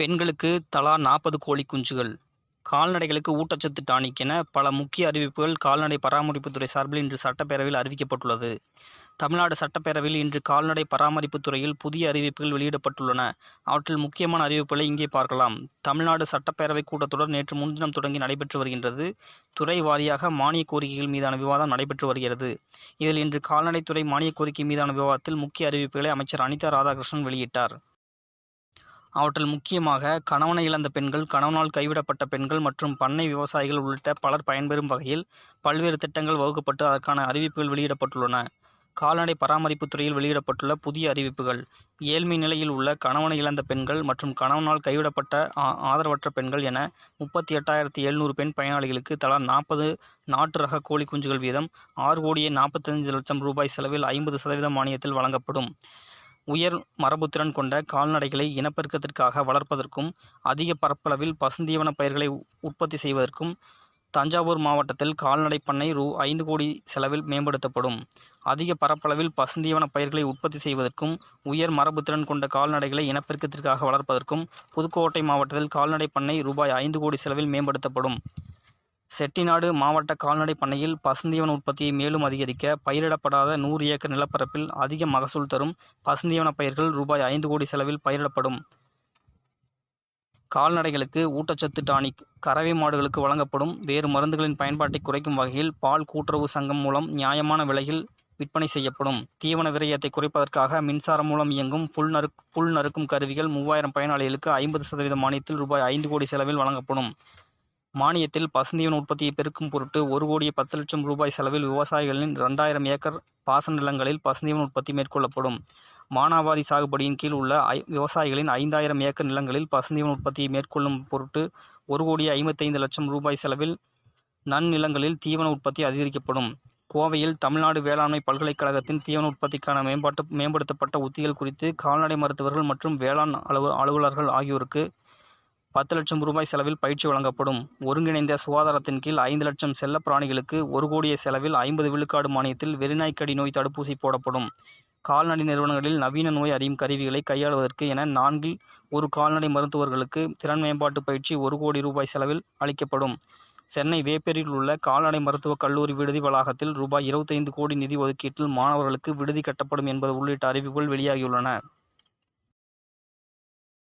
பெண்களுக்கு தலா நாற்பது கோழி குஞ்சுகள். கால்நடைகளுக்கு ஊட்டச்சத்து டானிக் என பல முக்கிய அறிவிப்புகள் கால்நடை பராமரிப்புத்துறை சார்பில் இன்று சட்டப்பேரவையில் அறிவிக்கப்பட்டுள்ளது. தமிழ்நாடு சட்டப்பேரவையில் இன்று கால்நடை பராமரிப்புத்துறையில் புதிய அறிவிப்புகள் வெளியிடப்பட்டுள்ளன. அவற்றில் முக்கியமான அறிவிப்புகளை இங்கே பார்க்கலாம். தமிழ்நாடு சட்டப்பேரவை கூட்டத்தொடர் நேற்று முன்தினம் தொடங்கி நடைபெற்று வருகின்றது. துறை வாரியாக மானிய கோரிக்கைகள் மீதான விவாதம் நடைபெற்று வருகிறது. இதில் இன்று கால்நடைத்துறை மானிய கோரிக்கை மீதான விவாதத்தில் முக்கிய அறிவிப்புகளை அமைச்சர் அனிதா ராதாகிருஷ்ணன் வெளியிட்டார். அவற்றில் முக்கியமாக கணவனை இழந்த பெண்கள் கணவனால் கைவிடப்பட்ட பெண்கள் மற்றும் பண்ணை விவசாயிகள் உள்ளிட்ட பலர் பயன்பெறும் வகையில் பல்வேறு திட்டங்கள் வகுக்கப்பட்டு அதற்கான அறிவிப்புகள் வெளியிடப்பட்டுள்ளன. கால்நடை பராமரிப்பு துறையில் வெளியிடப்பட்டுள்ள புதிய அறிவிப்புகள். ஏழ்மை நிலையில் உள்ள கணவனை இழந்த பெண்கள் மற்றும் கணவனால் கைவிடப்பட்ட ஆ- ஆதரவற்ற பெண்கள் என முப்பத்தி எட்டாயிரத்தி எழுநூறு பெண் பயனாளிகளுக்கு தலா நாற்பது நாட்டு ரக கோழி குஞ்சுகள் வீதம் ஆறு கோடியே நாற்பத்தஞ்சு லட்சம் ரூபாய் செலவில் ஐம்பது சதவீதம் மானியத்தில் வழங்கப்படும். உயர் மரபுத்திறன் கொண்ட கால்நடைகளை இனப்பெருக்கத்திற்காக வளர்ப்பதற்கும் அதிக பரப்பளவில் பசுந்தீவன பயிர்களை உற்பத்தி செய்வதற்கும் தஞ்சாவூர் மாவட்டத்தில் கால்நடை பண்ணை ரூ. ஐந்து கோடி செலவில் மேம்படுத்தப்படும். அதிக பரப்பளவில் பசுந்தீவன பயிர்களை உற்பத்தி செய்வதற்கும் உயர் மரபுத்திறன் கொண்ட கால்நடைகளை இனப்பெருக்கத்திற்காக வளர்ப்பதற்கும் புதுக்கோட்டை மாவட்டத்தில் கால்நடை பண்ணை ரூபாய் ஐந்து கோடி செலவில் மேம்படுத்தப்படும். செட்டிநாடு மாவட்ட கால்நடை பண்ணையில் பசுந்தீவன உற்பத்தியை மேலும் அதிகரிக்க பயிரிடப்படாத நூறு ஏக்கர் நிலப்பரப்பில் அதிக மகசூல் தரும் பசுந்தீவன பயிர்கள் ரூபாய் ஐந்து கோடி செலவில் பயிரிடப்படும். கால்நடைகளுக்கு ஊட்டச்சத்து டானிக் கறவை மாடுகளுக்கு வழங்கப்படும். வேறு மருந்துகளின் பயன்பாட்டை குறைக்கும் வகையில் பால் கூட்டுறவு சங்கம் மூலம் நியாயமான விலையில் விற்பனை செய்யப்படும். தீவன விரயத்தை குறைப்பதற்காக மின்சாரம் மூலம் இயங்கும் புல் நறுக் புல் நறுக்கும் கருவிகள் மூவாயிரம் பயனாளிகளுக்கு ஐம்பது சதவீத மானியத்தில் ரூபாய் ஐந்து கோடி செலவில் வழங்கப்படும். மானியத்தில் பசுந்தீவன உற்பத்தியை பெருக்கும் பொருட்டு ஒரு கோடியே பத்து லட்சம் ரூபாய் செலவில் விவசாயிகளின் ரெண்டாயிரம் ஏக்கர் பாசன நிலங்களில் பசுந்தீவன உற்பத்தி மேற்கொள்ளப்படும். மானாவாரி சாகுபடியின் கீழ் உள்ள ஐ விவசாயிகளின் ஐந்தாயிரம் ஏக்கர் நிலங்களில் பசுந்தீவன உற்பத்தியை மேற்கொள்ளும் பொருட்டு ஒரு கோடியே ஐம்பத்தைந்து லட்சம் ரூபாய் செலவில் நன்னிலங்களில் தீவன உற்பத்தி அதிகரிக்கப்படும். கோவையில் தமிழ்நாடு வேளாண்மை பல்கலைக்கழகத்தின் தீவன உற்பத்திக்கான மேம்பாட்டு மேம்படுத்தப்பட்ட உத்திகள் குறித்து கால்நடை மருத்துவர்கள் மற்றும் வேளாண் அலுவ அலுவலர்கள் ஆகியோருக்கு பத்து லட்சம் ரூபாய் செலவில் பயிற்சி வழங்கப்படும். ஒருங்கிணைந்த சுகாதாரத்தின் கீழ் ஐந்து லட்சம் செல்ல பிராணிகளுக்கு ஒரு கோடிய செலவில் ஐம்பது விழுக்காடு மானியத்தில் வெறிநாய்க்கடி நோய் தடுப்பூசி போடப்படும். கால்நடை நிறுவனங்களில் நவீன நோய் அறியும் கருவிகளை கையாளுவதற்கு என நான்கில் ஒரு கால்நடை மருத்துவர்களுக்கு திறன் மேம்பாட்டு பயிற்சி ஒரு கோடி ரூபாய் செலவில் அளிக்கப்படும். சென்னை வேப்பேரியில் உள்ள கால்நடை மருத்துவக் கல்லூரி விடுதி வளாகத்தில் ரூபாய் இருபத்தைந்து கோடி நிதி ஒதுக்கீட்டில் மாணவர்களுக்கு விடுதி கட்டப்படும் என்பது உள்ளிட்ட அறிவிப்புகள் வெளியாகியுள்ளன.